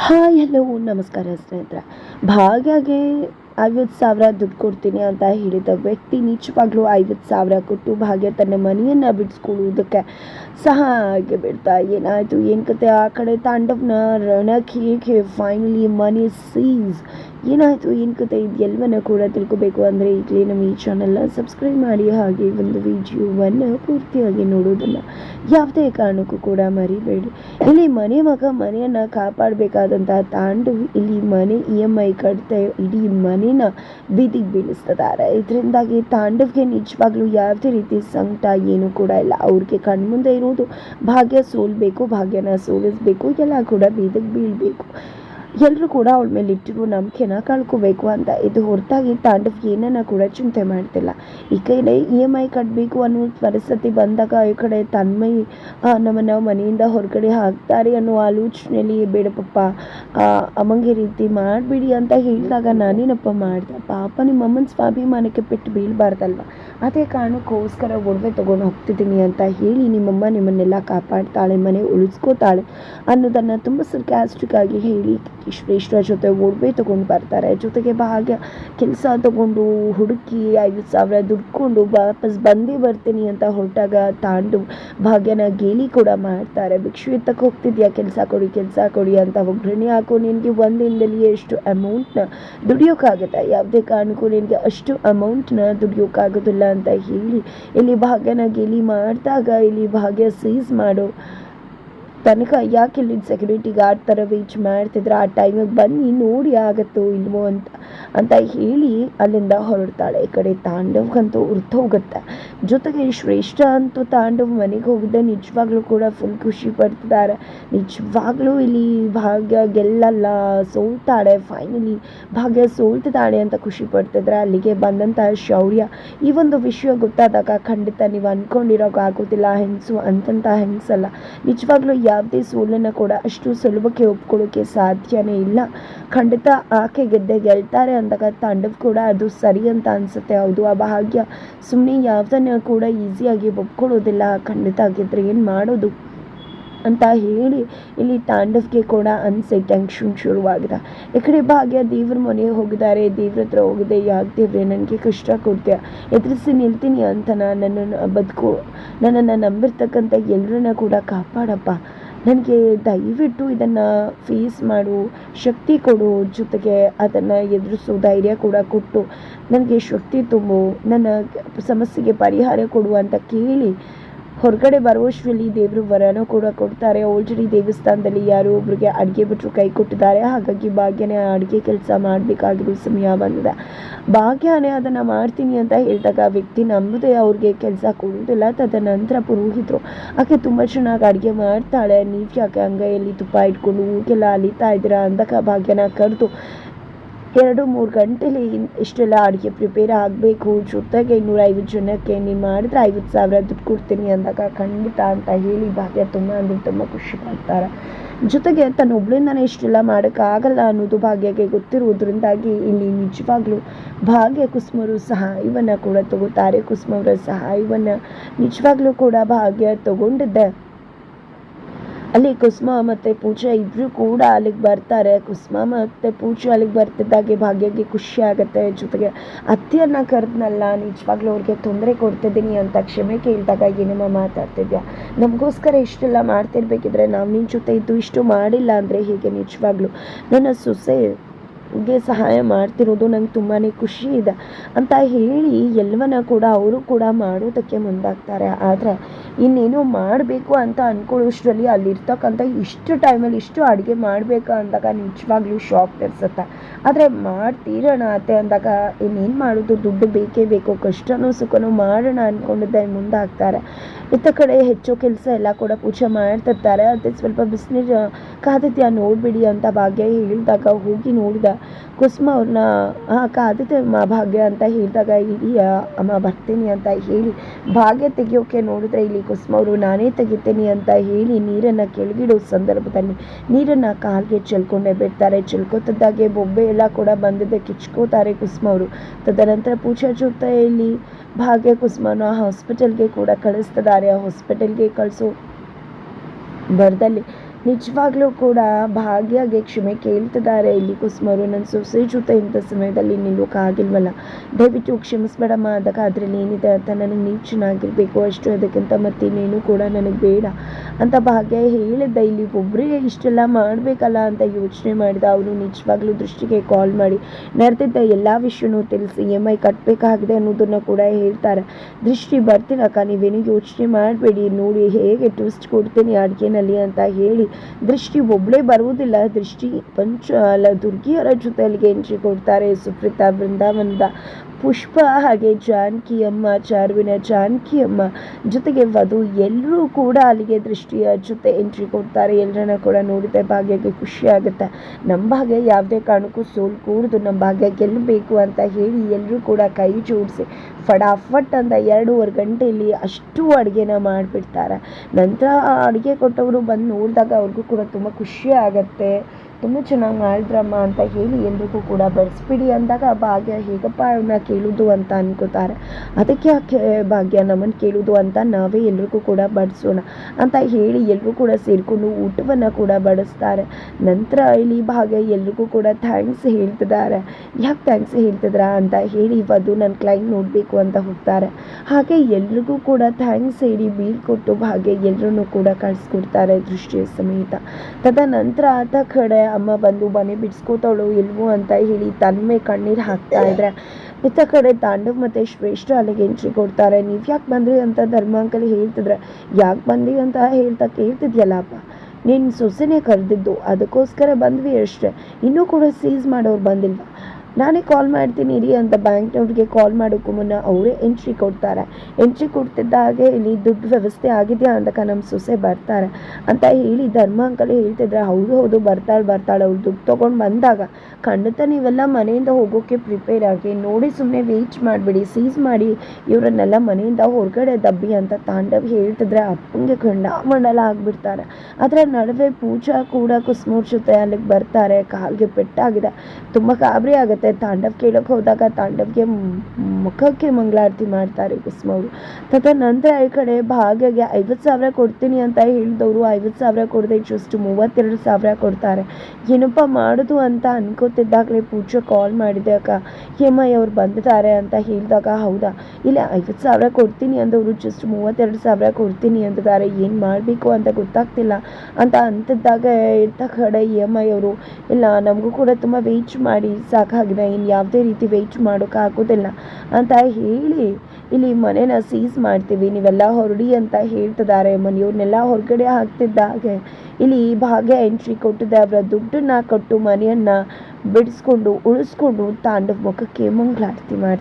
Hi hello ನಮಸ್ಕಾರ ಸ್ನೇಹಿತರೆ. ಭಾಗ್ಯಗೆ ಐವತ್ತು ಸಾವಿರ ದುಡ್ಡು ಕೊಡ್ತೀನಿ ಅಂತ ಹೇಳಿದ ವ್ಯಕ್ತಿ ನಿಜವಾಗ್ಲೂ ಐವತ್ತು ಸಾವಿರ ಕೊಟ್ಟು ಭಾಗ್ಯ ತನ್ನ ಮನೆಯನ್ನು ಬಿಡಿಸ್ಕೊಳ್ಳುವುದಕ್ಕೆ ಸಹ ಆಗಿ ಬಿಡ್ತಾ ಏನಾಯಿತು? ಏನು ಕತೆ? ಆ ಕಡೆ ತಾಂಡವ್ನ ರಣಖೇಗೆ ಫೈನಲಿ ಮನಿ ಸೀಸ್ ಏನಾಯಿತು? ಏನು ಕತೆ? ಇದೆಲ್ಲವನ್ನ ಕೂಡ ತಿಳ್ಕೊಬೇಕು ಅಂದರೆ ಈಗಲೇ ನಮ್ಮ ಈ ಚಾನಲ್ನ ಸಬ್ಸ್ಕ್ರೈಬ್ ಮಾಡಿ ಹಾಗೆ ಒಂದು ವಿಡಿಯೋವನ್ನು ಪೂರ್ತಿಯಾಗಿ ನೋಡೋದನ್ನು ಯಾವುದೇ ಕಾರಣಕ್ಕೂ ಕೂಡ ಮರಿಬೇಡಿ. ಇಲ್ಲಿ ಮನೆ ಮಗ ಮನೆಯನ್ನು ಕಾಪಾಡಬೇಕಾದಂತಹ ತಾಂಡು ಇಲ್ಲಿ ಮನೆ ಇ ಎಂ ಐ ಕಟ್ತಾ ಇಡೀ ಮನೆನ ಬೀದಿಗೆ ಬೀಳಿಸ್ತಿದ್ದಾರೆ. ಇದರಿಂದಾಗಿ ತಾಂಡವ್ಗೆ ನಿಜವಾಗ್ಲೂ ಯಾವುದೇ ರೀತಿ ಸಂಕಟ ಏನೂ ಕೂಡ ಇಲ್ಲ. ಅವ್ರಿಗೆ ಕಣ್ಮುಂದೆ ಇರೋದು ಭಾಗ್ಯ ಸೋಲ್ಬೇಕು, ಭಾಗ್ಯನ ಸೋಲಿಸ್ಬೇಕು, ಎಲ್ಲ ಕೂಡ ಬೀದಿಗೆ ಬೀಳಬೇಕು. ಎಲ್ಲರೂ ಕೂಡ ಅವಳ ಮೇಲೆ ಇಟ್ಟಿರೋ ನಂಬಿಕೆನ ಕಳ್ಕೋಬೇಕು ಅಂತ ಇದು ಹೊರತಾಗಿ ತಾಂಡವ್ ಏನನ್ನ ಕೂಡ ಚಿಂತೆ ಮಾಡ್ತಿಲ್ಲ. ಈ ಕಡೆ ಇ ಎಂ ಐ ಕಟ್ಟಬೇಕು ಅನ್ನೋ ಪರಿಸ್ಥಿತಿ ಬಂದಾಗ ಈ ಕಡೆ ತನ್ಮಯಿ ನಮ್ಮನ್ನು ಮನೆಯಿಂದ ಹೊರಗಡೆ ಹಾಕ್ತಾರೆ ಅನ್ನೋ ಆಲೋಚನೆಯಲ್ಲಿ ಬೇಡ ಪಪ್ಪ ಆ, ಅಮ್ಮಂಗೆ ರೀತಿ ಮಾಡಬೇಡಿ ಅಂತ ಹೇಳಿದಾಗ ನಾನೇನಪ್ಪ ಮಾಡಿದೆ? ಪಾಪ ನಿಮ್ಮ ಅಮ್ಮನ ಸ್ವಾಭಿಮಾನಕ್ಕೆ ಪೆಟ್ಟು ಬೀಳಬಾರ್ದಲ್ವ? ಅದೇ ಕಾರಣಕ್ಕೋಸ್ಕರ ಒಡವೆ ತೊಗೊಂಡು ಹೋಗ್ತಿದ್ದೀನಿ ಅಂತ ಹೇಳಿ ನಿಮ್ಮಮ್ಮ ನಿಮ್ಮನ್ನೆಲ್ಲ ಕಾಪಾಡ್ತಾಳೆ ಮನೆ ಉಳಿಸ್ಕೋತಾಳೆ ಅನ್ನೋದನ್ನು ತುಂಬ ಸರ್ಕ್ಯಾಸ್ಟಿಕ್ ಆಗಿ ಹೇಳಿ ಶ್ರೇಷ್ಠ ಜೊತೆ ತೊಗೊಂಡು ಬರ್ತಾರೆ. ಜೊತೆಗೆ ಭಾಗ್ಯ ಕೆಲಸ ತಗೊಂಡು ಹುಡುಕಿ ಐದು ಸಾವಿರ ದುಡ್ಕೊಂಡು ವಾಪಸ್ ಬಂದೇ ಬರ್ತೀನಿ ಅಂತ ಹೊರಟಾಗ ತಾಂಡು ಭಾಗ್ಯನ ಗೇಲಿ ಕೂಡ ಮಾಡ್ತಾರೆ. ಭಿಕ್ಷು ಎತ್ತಕ್ಕೆ ಹೋಗ್ತಿದ್ಯಾ? ಕೆಲಸ ಕೊಡಿ ಕೆಲಸ ಕೊಡಿ ಅಂತ ಒಗ್ಗರಣೆ ಹಾಕೋ ನಿನಗೆ ಒಂದು ದಿನದಲ್ಲಿ ಎಷ್ಟು ಅಮೌಂಟ್ನ ದುಡಿಯೋಕ್ಕಾಗುತ್ತೆ ಯಾವುದೇ ಕಾರಣಕ್ಕೂ ನಿನಗೆ ಅಷ್ಟು ಅಮೌಂಟ್ನ ದುಡಿಯೋಕ್ಕಾಗೋದಿಲ್ಲ ಅಂತ ಹೇಳಿ ಇಲ್ಲಿ ಭಾಗ್ಯನ ಗೇಲಿ ಮಾಡಿದಾಗ ಇಲ್ಲಿ ಭಾಗ್ಯ ಸೀಸ್ ಮಾಡೋ. ತನಕ ಯಾಕೆ ಇಲ್ಲಿ ಸೆಕ್ಯೂರಿಟಿ ಗಾರ್ಡ್ ಥರ ವೇಚ್ ಮಾಡ್ತಿದ್ರೆ? ಆ ಟೈಮಿಗೆ ಬನ್ನಿ, ನೋಡಿ ಆಗತ್ತೋ ಇಲ್ವೋ ಅಂತ. ಅಂತ ಹೇಳಿ ಅಲ್ಲಿಂದ ಹೊರಡ್ತಾಳೆ. ಈ ಕಡೆ ತಾಂಡವ್ಗಂತೂ ಹೋಗುತ್ತೆ ಜೊತೆಗೆ ಶ್ರೇಷ್ಠ ಅಂತೂ ತಾಂಡವ್ ಮನೆಗೆ ಹೋಗಿದ್ದೆ. ನಿಜವಾಗ್ಲೂ ಕೂಡ ಫುಲ್ ಖುಷಿ ಪಡ್ತಿದ್ದಾರೆ. ನಿಜವಾಗ್ಲೂ ಇಲ್ಲಿ ಭಾಗ್ಯ ಗೆಲ್ಲಲ್ಲ, ಸೋಲ್ತಾಳೆ. ಫೈನಲಿ ಭಾಗ್ಯ ಸೋಲ್ತಿದ್ದಾಳೆ ಅಂತ ಖುಷಿ ಪಡ್ತಿದ್ರೆ ಅಲ್ಲಿಗೆ ಬಂದಂತಹ ಶೌರ್ಯ. ಈ ಒಂದು ವಿಷಯ ಗೊತ್ತಾದಾಗ ಖಂಡಿತ ನೀವು ಅನ್ಕೊಂಡಿರೋಕ್ಕಾಗೋದಿಲ್ಲ ಹೆಂಗಸು ಅಂತಂತ ಹೆಂಗಸಲ್ಲ. ನಿಜವಾಗ್ಲೂ ಯಾವುದೇ ಸೋಲನ್ನು ಕೂಡ ಅಷ್ಟು ಸುಲಭಕ್ಕೆ ಒಪ್ಕೊಳ್ಳೋಕೆ ಸಾಧ್ಯನೇ ಇಲ್ಲ. ಖಂಡಿತ ಆಕೆ ಗೆದ್ದೆ, ಗೆಲ್ತಾರೆ ಅಂದಾಗ ತಾಂಡವ್ ಕೂಡ ಅದು ಸರಿ ಅಂತ ಅನ್ಸುತ್ತೆ. ಹೌದು, ಆ ಭಾಗ್ಯ ಸುಮ್ಮನೆ ಯಾವುದನ್ನ ಕೂಡ ಈಸಿಯಾಗಿ ಒಪ್ಕೊಳ್ಳೋದಿಲ್ಲ. ಖಂಡಿತ ಆಗಿದ್ರೆ ಏನು ಮಾಡೋದು? ಅಂತ ಹೇಳಿ ಇಲ್ಲಿ ತಾಂಡವ್ಗೆ ಕೂಡ ಅನ್ಸೆ ಟೆನ್ಷನ್ ಶುರುವಾಗಿದೆ. ಈ ಕಡೆ ಭಾಗ್ಯ ದೇವ್ರ ಮನೆಗೆ ಹೋಗಿದ್ದಾರೆ. ದೇವ್ರ ಹತ್ರ ಹೋಗಿದೆ. ಯಾಕೆ ದೇವ್ರೆ, ನನಗೆ ಕಷ್ಟ ಕೊಡ್ತೀಯ? ಎದುರಿಸಿ ನಿಲ್ತೀನಿ ಅಂತ ನನ್ನನ್ನು ಬದುಕು, ನನ್ನನ್ನು ನಂಬಿರ್ತಕ್ಕಂಥ ಎಲ್ಲರನ್ನ ಕೂಡ ಕಾಪಾಡಪ್ಪ. ನನಗೆ ದಯವಿಟ್ಟು ಇದನ್ನು ಫೇಸ್ ಮಾಡು, ಶಕ್ತಿ ಕೊಡು ಜೊತೆಗೆ ಅದನ್ನು ಎದುರಿಸೋ ಧೈರ್ಯ ಕೂಡ ಕೊಟ್ಟು, ನನಗೆ ಶಕ್ತಿ ತುಂಬು, ನನ್ನ ಸಮಸ್ಯೆಗೆ ಪರಿಹಾರ ಕೊಡು ಅಂತ ಕೇಳಿ ಹೊರಗಡೆ ಬರುವಷ್ಟರಲ್ಲಿ ದೇವರು ವರನೂ ಕೂಡ ಕೊಡ್ತಾರೆ. ಆಲ್ರೆಡಿ ದೇವಸ್ಥಾನದಲ್ಲಿ ಯಾರೋ ಒಬ್ರಿಗೆ ಅಡುಗೆ ಬಿಟ್ಟರು ಕೈ ಕೊಟ್ಟಿದ್ದಾರೆ. ಹಾಗಾಗಿ ಭಾಗ್ಯನೇ ಅಡುಗೆ ಕೆಲಸ ಮಾಡಬೇಕಾಗಿರೋ ಸಮಯ ಬಂದಿದೆ. ಭಾಗ್ಯನೇ ಅದನ್ನು ಮಾಡ್ತೀನಿ ಅಂತ ಹೇಳಿದಾಗ ವ್ಯಕ್ತಿ ನಂಬದೆ ಅವ್ರಿಗೆ ಕೆಲಸ ಕೊಡುವುದಿಲ್ಲ. ತದನಂತರ ಪುರೋಹಿತರು, ಆಕೆ ತುಂಬ ಚೆನ್ನಾಗಿ ಅಡುಗೆ ಮಾಡ್ತಾಳೆ. ನೀವು ಯಾಕೆ ಅಂಗೈಯಲ್ಲಿ ತುಪ್ಪ ಇಟ್ಕೊಂಡು ಹೂಗೆಲ್ಲ ಅಲಿತಾ ಇದ್ದೀರಾ? ಅಂದಾಗ ಭಾಗ್ಯನ ಕರೆದು ಎರಡು ಮೂರು ಗಂಟೆಲಿ ಇಷ್ಟೆಲ್ಲ ಅಡುಗೆ ಪ್ರಿಪೇರ್ ಆಗಬೇಕು. ಜೊತೆಗೆ ಇನ್ನೂರೈವತ್ತು ಜನಕ್ಕೆ ನೀನು ಮಾಡಿದ್ರೆ ಐವತ್ತು ಸಾವಿರ ದುಡ್ಡು ಕೊಡ್ತೀನಿ ಅಂದಾಗ ಖಂಡಿತ ಅಂತ ಹೇಳಿ ಭಾಗ್ಯ ತುಂಬ ಅಂದರೆ ತುಂಬ ಖುಷಿ ಪಡ್ತಾರೆ. ಜೊತೆಗೆ ತನ್ನ ಒಬ್ಳಿಂದನೇ ಇಷ್ಟೆಲ್ಲ ಮಾಡೋಕ್ಕಾಗಲ್ಲ ಅನ್ನೋದು ಭಾಗ್ಯಗೆ ಗೊತ್ತಿರುವುದರಿಂದಾಗಿ ಇಲ್ಲಿ ನಿಜವಾಗ್ಲೂ ಭಾಗ್ಯ ಕುಸುಮರು ಸಹಾಯವನ್ನು ಕೂಡ ತಗೋತಾರೆ. ಕುಸುಮವರ ಸಹಾಯವನ್ನು ನಿಜವಾಗ್ಲೂ ಕೂಡ ಭಾಗ್ಯ ತಗೊಂಡಿದ್ದೆ ಅಲ್ಲಿ ಕುಸುಮ ಮತ್ತು ಪೂಜಾ ಇಬ್ಬರು ಕೂಡ ಅಲ್ಲಿಗೆ ಬರ್ತಾರೆ. ಕುಸುಮ ಮತ್ತು ಪೂಜಾ ಅಲ್ಲಿಗೆ ಬರ್ತಿದ್ದಾಗೆ ಭಾಗ್ಯಗೆ ಖುಷಿ ಆಗುತ್ತೆ. ಜೊತೆಗೆ ಅತ್ತೆಯನ್ನ ಕರೆದ್ನಲ್ಲ, ನಿಜವಾಗ್ಲೂ ಅವ್ರಿಗೆ ತೊಂದರೆ ಕೊಡ್ತಿದ್ದೀನಿ ಅಂತ ಕ್ಷಮೆ ಕೇಳಿದಾಗ ಏನಮ್ಮ ಮಾತಾಡ್ತಿದ್ಯಾ? ನಮಗೋಸ್ಕರ ಇಷ್ಟೆಲ್ಲ ಮಾಡ್ತಿರ್ಬೇಕಿದ್ರೆ ನಾವು ನಿನ್ನ ಜೊತೆ ಇದ್ದು ಇಷ್ಟು ಮಾಡಿಲ್ಲ ಅಂದರೆ ಹೀಗೆ ನಿಜವಾಗ್ಲೂ? ನನ್ನ ಸೊಸೆ ಗೆ ಸಹಾಯ ಮಾಡ್ತಿರೋದು ನಂಗೆ ತುಂಬಾ ಖುಷಿ ಇದೆ. ಅಂತ ಹೇಳಿ ಎಲ್ಲವನ್ನ ಕೂಡ, ಅವರು ಕೂಡ ಮಾಡೋದಕ್ಕೆ ಮುಂದಾಗ್ತಾರೆ. ಆದರೆ ಇನ್ನೇನೋ ಮಾಡಬೇಕು ಅಂತ ಅಂದ್ಕೊಳ್ಳೋಷ್ಟರಲ್ಲಿ ಅಲ್ಲಿರ್ತಕ್ಕಂಥ ಇಷ್ಟು ಟೈಮಲ್ಲಿ ಇಷ್ಟು ಅಡುಗೆ ಮಾಡಬೇಕು ಅಂದಾಗ ನಿಜವಾಗ್ಲೂ ಶಾಕ್ ತರಿಸುತ್ತೆ. ಆದರೆ ಮಾಡ್ತೀರೋಣ ಅತ್ತೆ ಅಂದಾಗ ಇನ್ನೇನು ಮಾಡೋದು? ದುಡ್ಡು ಬೇಕೇ ಬೇಕು, ಕಷ್ಟನೋ ಸುಖನೋ ಮಾಡೋಣ ಅಂದ್ಕೊಂಡಿದ್ದೆ ಮುಂದಾಗ್ತಾರೆ. ಇತ್ತ ಕಡೆ ಹೆಚ್ಚು ಕೆಲಸ ಎಲ್ಲ ಕೂಡ ಪೂಜೆ ಮಾಡ್ತಿರ್ತಾರೆ. ಅದೇ ಸ್ವಲ್ಪ ಬಿಸಿನೀರು, ಕಾದಿದ್ಯಾ ನೋಡಿಬಿಡಿ ಅಂತ ಭಾಗ್ಯ ಹೇಳಿದಾಗ ಹೋಗಿ ನೋಡಿದ. ಕುಸುಮ ಅವ್ರನ್ನ ಹಾಂ ಕಾದಿದೆ ಮಾ ಭಾಗ್ಯ ಅಂತ ಹೇಳಿದಾಗ ಅಮ್ಮ ಬರ್ತೀನಿ ಅಂತ ಹೇಳಿ ಭಾಗ್ಯ ತೆಗಿಯೋಕೆ ನೋಡಿದ್ರೆ ಇಲ್ಲಿ ಕುಸುಮ ಅವರು, ನಾನೇ ತೆಗಿತೀನಿ ಅಂತ ಹೇಳಿ ನೀರನ್ನು ಕೆಳಗಿಡೋ ಸಂದರ್ಭದಲ್ಲಿ ನೀರನ್ನು ಕಾಲಿಗೆ ಚೆಲ್ಕೊಂಡೇ ಬಿಡ್ತಾರೆ. ಚೆಲ್ಕೋತಿದ್ದಾಗೆ ಬೊಬ್ಬೆ ಎಲ್ಲ ಕೂಡ ಬಂದಿದ್ದೆ ಕಿಚ್ಕೋತಾರೆ ಕುಸುಮ ಅವರು. ತದನಂತರ ಪೂಜಾ ಜೊತೆ ಇಲ್ಲಿ ಭಾಗ್ಯ ಕುಸುಮನ ಹಾಸ್ಪಿಟಲ್ಗೆ ಕೂಡ ಕಳಿಸ್ತಿದ್ದಾರೆ. ಆ ಹಾಸ್ಪಿಟಲ್ಗೆ ಕಳಿಸೋ ಬರದಲ್ಲಿ ನಿಜವಾಗ್ಲೂ ಕೂಡ ಭಾಗ್ಯಗೆ ಕ್ಷಮೆ ಕೇಳ್ತಿದ್ದಾರೆ. ಇಲ್ಲಿ ಕುಸುಮರು ನನ್ನ ಸೊಸೆ ಜೊತೆ ಇಂಥ ಸಮಯದಲ್ಲಿ ನಿಲ್ಲೋಕ್ಕಾಗಿಲ್ವಲ್ಲ ದಯವಿಟ್ಟು ಕ್ಷಮಿಸ್ಬೇಡಮ್ಮ. ಅದಕ್ಕೆ ಅದರಲ್ಲಿ ಏನಿದೆ ಅಂತ ನನಗೆ ನೀವು ಚೆನ್ನಾಗಿರಬೇಕು. ಅಷ್ಟು ಅದಕ್ಕಿಂತ ಮತ್ತಿನ್ನೇನು ಕೂಡ ನನಗೆ ಬೇಡ ಅಂತ ಭಾಗ್ಯ ಹೇಳಿದ್ದ. ಇಲ್ಲಿ ಒಬ್ಬರಿಗೆ ಇಷ್ಟೆಲ್ಲ ಮಾಡಬೇಕಲ್ಲ ಅಂತ ಯೋಚನೆ ಮಾಡಿದ. ಅವನು ನಿಜವಾಗ್ಲೂ ದೃಷ್ಟಿಗೆ ಕಾಲ್ ಮಾಡಿ, ನಡೆದಿದ್ದ ಎಲ್ಲ ವಿಷಯನೂ ತಿಳಿಸಿ ಇ ಎಂ ಐ ಕಟ್ಟಬೇಕಾಗಿದೆ ಅನ್ನೋದನ್ನು ಕೂಡ ಹೇಳ್ತಾರೆ. ದೃಷ್ಟಿ ಬರ್ತೀನಕ್ಕ, ನೀವೇನು ಯೋಚನೆ ಮಾಡಬೇಡಿ. ನೋಡಿ ಹೇಗೆ ಟ್ವಿಸ್ಟ್ ಕೊಡ್ತೀನಿ ಅಡುಗೆನಲ್ಲಿ ಅಂತ ಹೇಳಿ ದೃಷ್ಟಿ ಒಬ್ಬಳೇ ಬರುವುದಿಲ್ಲ. ದೃಷ್ಟಿ ಪಂಚ, ಅಲ್ಲ ದುರ್ಗಿಯರ ಜೊತೆಯಲ್ಲಿ ಎಂಟ್ರಿ ಕೊಡ್ತಾರೆ. ಸುಪ್ರೀತಾ ಬೃಂದಾವನದ ಪುಷ್ಪ ಹಾಗೆ ಜಾನಕಿ ಅಮ್ಮ ಚಾರುವಿನ ಜಾನಕಿ ಅಮ್ಮ ಜೊತೆಗೆ ವಧು ಎಲ್ಲರೂ ಕೂಡ ಅಲ್ಲಿಗೆ ದೃಷ್ಟಿಯ ಜೊತೆ ಎಂಟ್ರಿ ಕೊಡ್ತಾರೆ. ಎಲ್ಲರನ್ನ ಕೂಡ ನೋಡಿದೆ ಭಾಗ್ಯಕ್ಕೆ ಖುಷಿ ಆಗುತ್ತೆ. ನಮ್ಮ ಭಾಗ್ಯ ಯಾವುದೇ ಕಾರಣಕ್ಕೂ ಸೋಲ್ಕೂಡ್ದು ನಮ್ಮ ಭಾಗ್ಯ ಗೆಲ್ಲಬೇಕು ಅಂತ ಹೇಳಿ ಎಲ್ಲರೂ ಕೂಡ ಕೈ ಜೋಡಿಸಿ ಫಟಾಫಟ್ ಅಂತ ಎರಡೂವರೆ ಗಂಟೆಯಲ್ಲಿ ಅಷ್ಟು ಅಡುಗೆನ ಮಾಡಿಬಿಡ್ತಾರೆ. ನಂತರ ಆ ಅಡುಗೆ ಕೊಟ್ಟವರು ಬಂದು ನೋಡಿದಾಗ ಅವ್ರಿಗೂ ಕೂಡ ತುಂಬ ಖುಷಿ ಆಗತ್ತೆ ತುಂಬ ಚೆನ್ನಾಗಿ ಮಾಡಿದ್ರಮ್ಮ ಅಂತ ಹೇಳಿ ಎಲ್ರಿಗೂ ಕೂಡ ಬಡಿಸ್ಬಿಡಿ ಅಂದಾಗ ಭಾಗ್ಯ ಹೇಗಪ್ಪ ಅವ್ರನ್ನ ಕೇಳೋದು ಅಂತ ಅನ್ಕೋತಾರೆ. ಅದಕ್ಕೆ ಯಾಕೆ ಭಾಗ್ಯ ನಮ್ಮನ್ನು ಕೇಳೋದು ಅಂತ ನಾವೇ ಎಲ್ರಿಗೂ ಕೂಡ ಬಡಿಸೋಣ ಅಂತ ಹೇಳಿ ಎಲ್ಲರೂ ಕೂಡ ಸೇರಿಕೊಂಡು ಊಟವನ್ನು ಕೂಡ ಬಡಿಸ್ತಾರೆ. ನಂತರ ಇಲ್ಲಿ ಭಾಗ್ಯ ಎಲ್ರಿಗೂ ಕೂಡ ಥ್ಯಾಂಕ್ಸ್ ಹೇಳ್ತಿದ್ದಾರೆ. ಯಾಕೆ ಥ್ಯಾಂಕ್ಸ್ ಹೇಳ್ತಿದ್ರ ಅಂತ ಹೇಳಿ ವಧು ನನ್ನ ಕ್ಲೈಂಟ್ ನೋಡಬೇಕು ಅಂತ ಹೋಗ್ತಾರೆ. ಹಾಗೆ ಎಲ್ರಿಗೂ ಕೂಡ ಥ್ಯಾಂಕ್ಸ್ ಹೇಳಿ ಬೀಳ್ಕೊಟ್ಟು ಭಾಗ್ಯ ಎಲ್ಲರೂ ಕೂಡ ಕಳಿಸ್ಕೊಡ್ತಾರೆ ದೃಷ್ಟಿಯ ಸಮೇತ. ತದನಂತರ ಆತ ಕಡೆ ಅಮ್ಮ ಬಂದು ಮನೆ ಬಿಡಿಸ್ಕೋತಾಳು, ಇಲ್ವೋ ಅಂತ ಹೇಳಿ ತನ್ಮೆ ಕಣ್ಣೀರು ಹಾಕ್ತಾ ಇದ್ರೆ. ಇತ್ತ ಕಡೆ ತಾಂಡವ್ ಮತ್ತೆ ಶ್ರೇಷ್ಠ ಅಲ್ಲಿಗೆ ಎಂಟ್ರಿ ಕೊಡ್ತಾರೆ. ನೀವು ಯಾಕೆ ಬಂದ್ರಿ ಅಂತ ಧರ್ಮಾಂಕಲ್ ಹೇಳ್ತಿದ್ರೆ, ಯಾಕೆ ಬಂದ್ರಿ ಅಂತ ಹೇಳ್ತಾ ಕೇಳ್ತಿದ್ಯಲ್ಲಪ್ಪ ನೀನು ಸೊಸೆನೇ ಕರೆದಿದ್ದು, ಅದಕ್ಕೋಸ್ಕರ ಬಂದ್ವಿ ಅಷ್ಟೇ. ಇನ್ನೂ ಕೂಡ ಸೀಸ್ ಮಾಡೋರು ಬಂದಿಲ್ವಾ? ನಾನೇ ಕಾಲ್ ಮಾಡ್ತೀನಿ, ಇರಿ ಅಂತ ಬ್ಯಾಂಕ್ನವ್ರಿಗೆ ಕಾಲ್ ಮಾಡೋಕ್ಕೂ ಮುನ್ನ ಅವರೇ ಎಂಟ್ರಿ ಕೊಡ್ತಾರೆ. ಎಂಟ್ರಿ ಕೊಡ್ತಿದ್ದ ಹಾಗೆ ಇಲ್ಲಿ ದುಡ್ಡು ವ್ಯವಸ್ಥೆ ಆಗಿದೆಯಾ ಅಂತ ನಮ್ಮ ಸೊಸೆ ಬರ್ತಾರೆ. ಅಂತ ಹೇಳಿ ಧರ್ಮ ಅಂಕಲ್ ಹೇಳ್ತಿದ್ರೆ, ಹೌದು ಹೌದು, ಬರ್ತಾಳೆ ಬರ್ತಾಳೆ ಅವ್ರು ದುಡ್ಡು ತೊಗೊಂಡು ಬಂದಾಗ ಖಂಡಿತ ನೀವೆಲ್ಲ ಮನೆಯಿಂದ ಹೋಗೋಕ್ಕೆ ಪ್ರಿಪೇರ್ ಆಗಿ, ನೋಡಿ ಸುಮ್ಮನೆ ವೇಟ್ ಮಾಡಿಬಿಡಿ ಸೀಸ್ ಮಾಡಿ, ಇವರನ್ನೆಲ್ಲ ಮನೆಯಿಂದ ಹೊರಗಡೆ ದಬ್ಬಿ ಅಂತ ತಾಂಡವ್ ಹೇಳ್ತಿದ್ರೆ ಅಪ್ಪಂಗೆ ಖಂಡಾಮಂಡಲ ಆಗಿಬಿಡ್ತಾರೆ. ಅದರ ನಡುವೆ ಪೂಜಾ ಕೂಡ ಕುಸ್ಮೂರ್ ಜೊತೆ ಅಲ್ಲಿಗೆ ಬರ್ತಾರೆ, ಕಾಲಿಗೆ ಪೆಟ್ಟಾಗಿದೆ. ತುಂಬ ಗಾಬರಿ ಆಗುತ್ತೆ ತಾಂಡವ್ ಕೇಳಕ್ಕೆ ಹೋದಾಗ ತಾಂಡವ್ಗೆ ಮುಖಕ್ಕೆ ಮಂಗಳಾರತಿ ಮಾಡ್ತಾರೆ ಕುಸುಮ ಅವರು ತದನಂತರ ಈ ಕಡೆ ಭಾಗ್ಯಗೆ ಐವತ್ತು ಸಾವಿರ ಕೊಡ್ತೀನಿ ಅಂತ ಹೇಳಿದವರು ಐವತ್ತು ಸಾವಿರ ಕೊಡದೆ, ಜಸ್ಟ್ ಮೂವತ್ತೆರಡು ಸಾವಿರ ಕೊಡ್ತಾರೆ. ಏನಪ್ಪ ಮಾಡೋದು ಅಂತ ಅನ್ಕೋತಿದ್ದಾಗಲೇ ಪೂಜೆ ಕಾಲ್ ಮಾಡಿದೆ, ಅಕ್ಕ, ಹೇಮಯ್ಯ ಅವ್ರು ಬಂದಿದ್ದಾರೆ ಅಂತ ಹೇಳಿದಾಗ, ಹೌದಾ? ಇಲ್ಲ, ಐವತ್ತು ಸಾವಿರ ಕೊಡ್ತೀನಿ ಅಂದವರು, ಜಸ್ಟ್ ಮೂವತ್ತೆರಡು ಸಾವಿರ ಕೊಡ್ತೀನಿ ಅಂತಿದ್ದಾರೆ ಏನು ಮಾಡಬೇಕು ಅಂತ ಗೊತ್ತಾಗ್ತಿಲ್ಲ ಅಂತ ಅಂತಿದ್ದಾಗ ಇತ್ತ ಕಡೆ ಇ ಅವರು ಇಲ್ಲ, ನಮಗೂ ಕೂಡ ತುಂಬ ವೇಟ್ ಮಾಡಿ ಸಾಕಾಗಿದೆ ಇನ್ನು ಯಾವುದೇ ರೀತಿ ವೆಯ್ಟ್ ಆಗೋದಿಲ್ಲ. ಅಂತ ಹೇಳಿ ಇಲ್ಲಿ ಮನೇನ ಸೀಸ್ ಮಾಡ್ತೀವಿ. ನೀವೆಲ್ಲ ಹೊರಡಿ ಅಂತ ಹೇಳ್ತಿದ್ದಾರೆ. ಮನೆಯವ್ರನ್ನೆಲ್ಲ ಹೊರಗಡೆ ಹಾಕ್ತಿದ್ದಾಗೆ ಇಲ್ಲಿ ಭಾಗ್ಯ ಎಂಟ್ರಿ ಕೊಟ್ಟಿದ್ದೆ ಅವರ ದುಡ್ಡನ್ನ ಕೊಟ್ಟು ಮನೆಯನ್ನು ಬಿಡಿಸ್ಕೊಂಡು, ಉಳಿಸ್ಕೊಂಡು ತಾಂಡವ ಮುಖಕ್ಕೆ ಮಂಗಳಾರತಿ ಮಾಡ್ತಾರೆ